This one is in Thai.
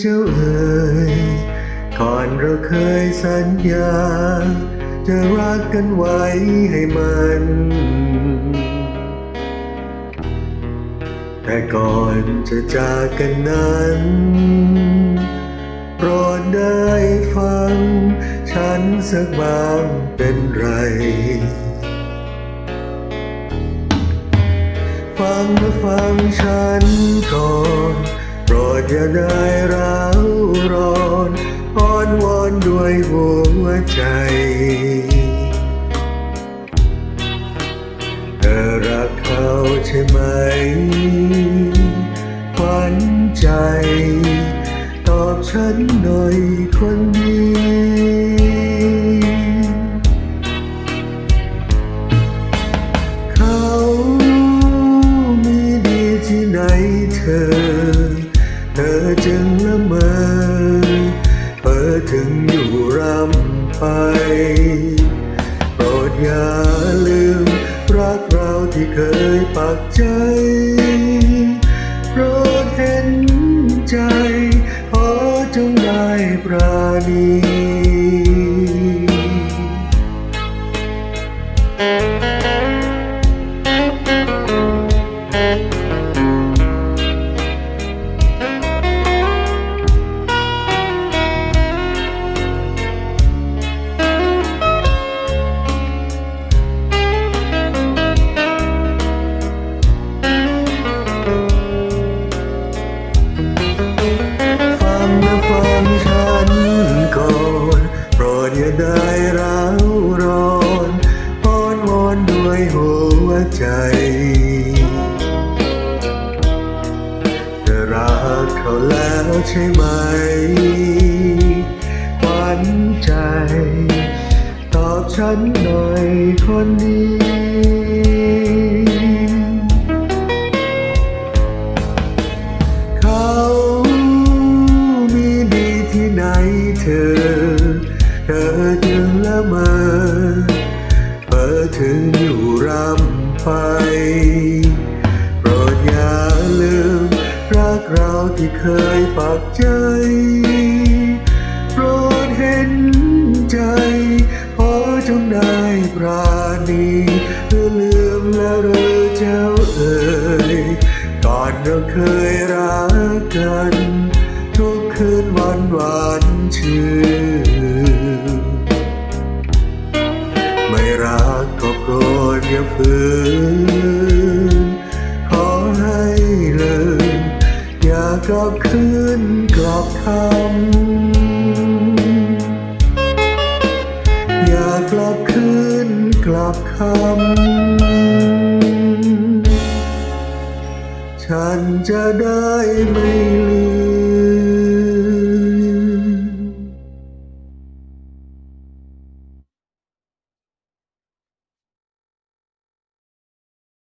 เจ้าเอ๋ยก่อนเราเคยสัญญา จะรักกันไว้ให้มัน แต่ก่อนจะจากกันนั้นโปรดได้ฟัง ฉันสักบางเป็นไร ฟังนะฟังฉันก่อน ดอย่าได้ร้าวร้อนอ้อนวอนด้วยหัวใจเธอรักเขาใช่ไหมขวัญใจ ตอบฉันหน่อยคนดี จึงละเมอเพ้อถึงอยู่รำไป โปรดอย่าลืม รักเราที่เคยปักใจโปรดเห็นใจ ขอจงได้ปราณี อย่าได้ร้าวร้อนอ้อนวอนด้วยหัวใจ แต่รักเขาแล้วใช่ไหม รำไป โปรดอย่าลืม รักเราที่เคยปักใจ โปรดเห็นใจ ขอจงได้ปราณีเพื่อลืมแล้วเรอเจ้าเอ๋ยก่อนเราเคยรักกัน ทุกคืนวันหวานชื่นไม่รักก็ โปรดอย่าฝืนขอให้เลืมอย่ากลับคืนกลับคำอย่ากลับคืนกลับคำฉันจะได้ไม่ลืม